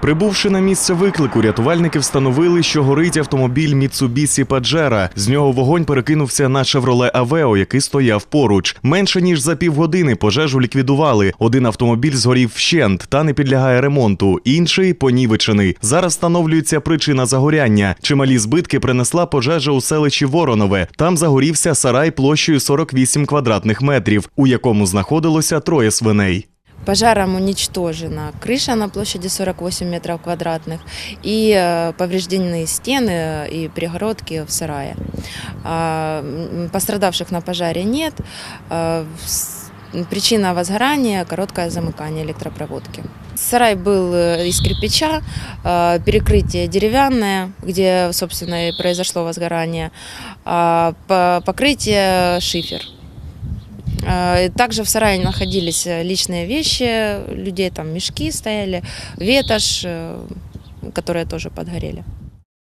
Прибувши на місце виклику, рятувальники встановили, що горить автомобіль Mitsubishi Pajero. З нього вогонь перекинувся на Chevrolet Aveo, який стояв поруч. Менше ніж за півгодини пожежу ліквідували. Один автомобіль згорів вщент та не підлягає ремонту, інший понівечений. Зараз встановлюється причина загоряння. Чималі збитки принесла пожежа у селищі Воронове. Там загорівся сарай площею 48 квадратних метрів, у якому знаходилося троє свиней. Пожаром уничтожена крыша на площади 48 метров квадратных и э, повреждены стены и перегородки в сарае. А, Пострадавших на пожаре нет. А, Причина возгорания – короткое замыкание электропроводки. Сарай был э, из кирпича, а, перекрытие деревянное, где, собственно, и произошло возгорание, по- покрытие шифер. А, и Также в сарае находились э, личные вещи людей, там мешки стояли, ветошь, э, которые тоже подгорели.